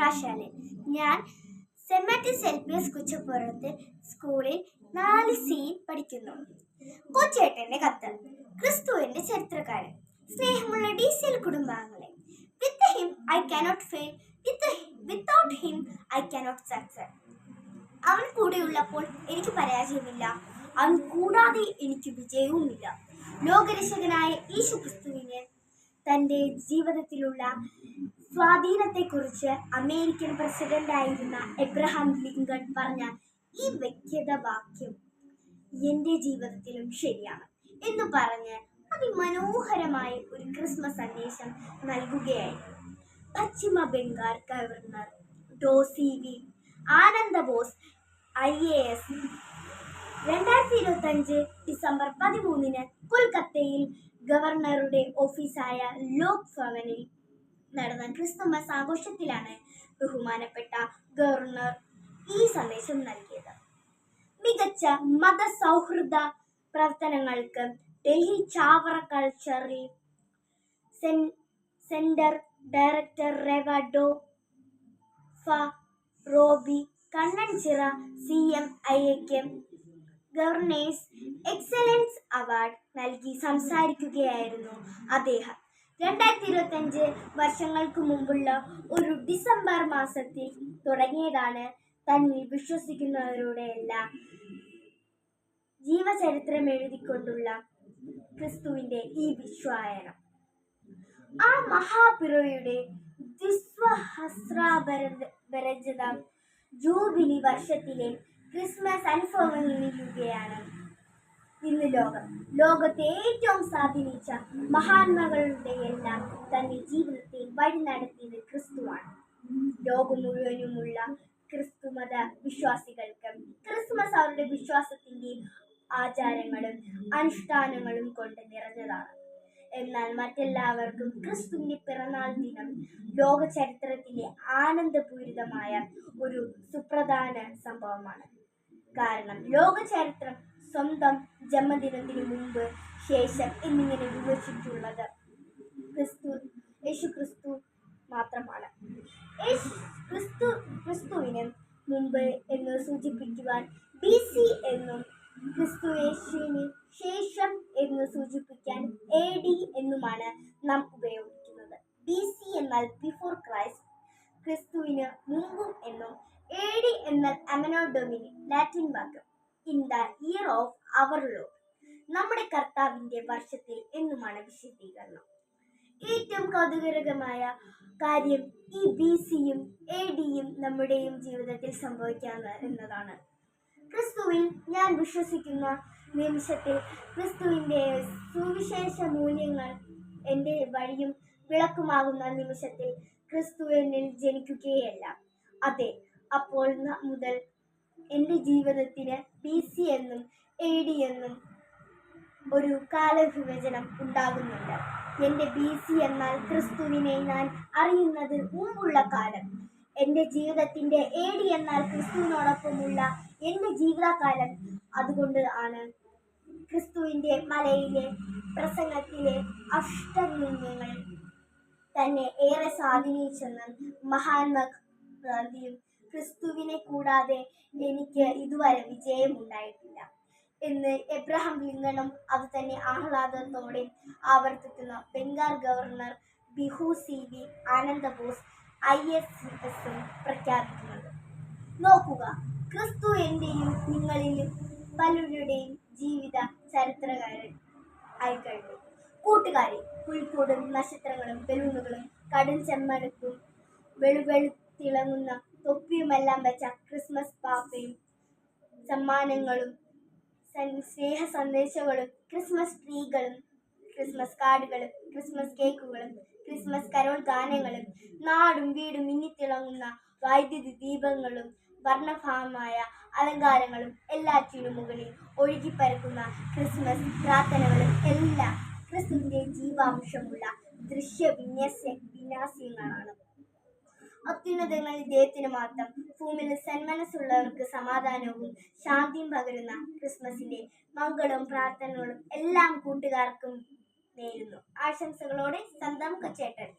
റാഷാലൻ ഞാൻ Saint Matthew's L P S കുച്ചപ്പുറത്ത് സ്കൂളിൽ നാല് സീൻ പഠിക്കുന്നു. കൊച്ചേട്ടന്റെ കത്ത് ക്രിസ്തുവിന്റെ ചരിത്രകാരൻ സ്നേഹമുള്ള ഡി സി എൽ കുടുംബാംഗങ്ങളെ. With him I cannot fail with without him I cannot success അവൻ കൂടെയുള്ളപ്പോൾ എനിക്ക് പരാജയമില്ല. അവൻ കൂടാതെ എനിക്ക് വിജയവുമില്ല. ലോകരക്ഷകനായ യേശു ക്രിസ്തുവിന് തന്റെ ജീവിതത്തിലുള്ള സ്വാധീനത്തെക്കുറിച്ച് അമേരിക്കൻ പ്രസിഡന്റായിരുന്ന എബ്രഹാം ലിങ്കൺ പറഞ്ഞ ഈ വ്യക്തത വാക്യം എന്റെ ജീവിതത്തിലും ശരിയാണ് എന്ന് പറഞ്ഞ് അതിമനോഹരമായ ഒരു ക്രിസ്മസ് സന്ദേശം നൽകുകയായിരുന്നു. പശ്ചിമ Bengal governor Dorsey V. Ananda Bose I. A. S. രണ്ടായിരത്തി ഇരുപത്തി അഞ്ച് ഡിസംബർ പതിമൂന്നിന് കൊൽക്കത്തയിൽ ഗവർണറുടെ ഓഫീസായ ലോക് ഭവനിൽ നടന്ന ക്രിസ്തുമസ് ആഘോഷത്തിലാണ് ബഹുമാനപ്പെട്ട ഗവർണർ ഈ സന്ദേശം നൽകിയത്. മികച്ച മത സൗഹൃദ പ്രവർത്തനങ്ങൾക്ക് Delhi Chavara cultural centre director റെവഡോ ഫ Robi Kannanchira C M I ഐക്ക് ഗവർണേഴ്സ് എക്സലൻസ് അവാർഡ് നൽകി സംസാരിക്കുകയായിരുന്നു അദ്ദേഹം. രണ്ടായിരത്തി ഇരുപത്തഞ്ച് വർഷങ്ങൾക്ക് മുമ്പുള്ള ഒരു ഡിസംബർ മാസത്തിൽ തുടങ്ങിയതാണ് തന്നിൽ വിശ്വസിക്കുന്നവരുടെ എല്ലാം ജീവചരിത്രം എഴുതിക്കൊണ്ടുള്ള ക്രിസ്തുവിന്റെ ഈ വിശ്വായനം. ആ മഹാപിറവിയുടെ വിശ്വഹസ്രാപരജിത ജൂബിലി വർഷത്തിലെ ക്രിസ്മസ് അനുഭവങ്ങളിലൂടെയാണ് ഇന്ന് ലോകം. ലോകത്തെ ഏറ്റവും സ്വാധീനിച്ച മഹാത്മകളുടെ എല്ലാം തന്റെ ജീവിതത്തെ വഴി നടത്തിയത് ക്രിസ്തുവാണ്. ലോകം മുഴുവനുമുള്ള ക്രിസ്തു മത വിശ്വാസികൾക്ക് ക്രിസ്മസ് അവരുടെ വിശ്വാസത്തിന്റെയും ആചാരങ്ങളും അനുഷ്ഠാനങ്ങളും കൊണ്ട് നിറഞ്ഞതാണ്. എന്നാൽ മറ്റെല്ലാവർക്കും ക്രിസ്തുവിന്റെ പിറന്നാൾ ദിനം ലോക ചരിത്രത്തിലെ ആനന്ദപൂരിതമായ ഒരു സുപ്രധാന സംഭവമാണ്. കാരണം ലോക ചരിത്രം സ്വന്തം ജന്മദിനത്തിന് മുമ്പ് ശേഷം എന്നിങ്ങനെ വിവരിച്ചിട്ടുള്ളത് ക്രിസ്തു യേശു ക്രിസ്തു മാത്രമാണ് ക്രിസ്തു ക്രിസ്തുവിന് മുമ്പ് എന്ന് സൂചിപ്പിക്കുവാൻ ബി സി എന്നും ക്രിസ്തു യേശുവിന് ശേഷം എന്ന് സൂചിപ്പിക്കാൻ എ ഡി എന്നുമാണ് നാം ഉപയോഗിക്കുന്നത്. ബി സി എന്നാൽ ബിഫോർ ക്രൈസ്റ്റ് ക്രിസ്തുവിന് മുമ്പും എന്നും എ ഡി എന്നാൽ anno domini Latin walk in the year of our Lord നമ്മുടെ കർത്താവിന്റെ വർഷത്തിൽ എന്നുമാണ് വിശദീകരണം. ഏറ്റവും കൗതുകരകമായ കാര്യം ഈ ബി സിയും എ ഡിയും നമ്മുടെയും ജീവിതത്തിൽ സംഭവിക്കാന്ന് എന്നതാണ്. ക്രിസ്തുവിൽ ഞാൻ വിശ്വസിക്കുന്ന നിമിഷത്തിൽ ക്രിസ്തുവിന്റെ സുവിശേഷ മൂല്യങ്ങൾ എന്റെ വഴിയും വിളക്കുമാകുന്ന നിമിഷത്തിൽ ക്രിസ്തു എന്നിൽ ജനിക്കുകയല്ല. അതെ അപ്പോൾ മുതൽ എന്റെ ജീവിതത്തിന് ബി സി എന്നും എ ഡി എന്നും ഒരു കാലവിഭജനം ഉണ്ടാകുന്നുണ്ട്. എന്റെ ബി സി എന്നാൽ ക്രിസ്തുവിനെ ഞാൻ അറിയുന്നത് മുമ്പുള്ള കാലം. എന്റെ ജീവിതത്തിന്റെ എ ഡി എന്നാൽ ക്രിസ്തുവിനോടൊപ്പമുള്ള എന്റെ ജീവിതകാലം അതുകൊണ്ട് ആണ് ക്രിസ്തുവിന്റെ മലയിലെ പ്രസംഗത്തിലെ അഷ്ടലിംഗങ്ങൾ തന്നെ ഏറെ സ്വാധീനിച്ചെന്ന് മഹാത്മാഗാന്ധിയും ക്രിസ്തുവിനെ കൂടാതെ എനിക്ക് ഇതുവരെ വിജയമുണ്ടായിട്ടില്ല. എന്ന് എബ്രഹാം ലിങ്കണും അത് തന്നെ ആഹ്ലാദത്തോടെ ആവർത്തിക്കുന്ന Bengal governor Bihu C V Ananda Bose I S എസും പ്രഖ്യാപിക്കുന്നത്. നോക്കുക ക്രിസ്തു എന്റെയും നിങ്ങളിലും പലരുടെയും ജീവിത ചരിത്രകാരൻ ആയിക്കഴിഞ്ഞു. കൂട്ടുകാരി പുൽക്കൂടും നക്ഷത്രങ്ങളും ബലൂണുകളും കടും ചെമ്മടുക്കും വെളുവെളുത്തിളങ്ങുന്ന തൊപ്പിയുമെല്ലാം വെച്ച ക്രിസ്മസ് പാപ്പയും സമ്മാനങ്ങളും സ്നേഹ സന്ദേശങ്ങളും ക്രിസ്മസ് ട്രീകളും ക്രിസ്മസ് കാർഡുകളും ക്രിസ്മസ് കേക്കുകളും ക്രിസ്മസ് കരോൾ ഗാനങ്ങളും നാടും വീടും മിന്നിത്തിളങ്ങുന്ന വൈദ്യുതി ദീപങ്ങളും വർണഭാവമായ അലങ്കാരങ്ങളും എല്ലാറ്റിനും മുകളിൽ ഒഴുകിപ്പരക്കുന്ന ക്രിസ്മസ് പ്രാർത്ഥനകളും എല്ലാം ക്രിസ്തുവിന്റെ ജീവാംശമുള്ള ദൃശ്യ വിന്യാസ വിന്യാസ്യങ്ങളാണ് അത്യുന്നതങ്ങൾ ഇദ്ദേഹത്തിന് മാത്രം. ഭൂമിയിൽ സന്മനസ്സുള്ളവർക്ക് സമാധാനവും ശാന്തിയും പകരുന്ന ക്രിസ്മസിന്റെ മംഗളവും പ്രാർത്ഥനകളും എല്ലാം കൂട്ടുകാർക്കും നേരുന്നു. ആശംസകളോടെ സ്വന്തം കൊച്ചേട്ടൻ.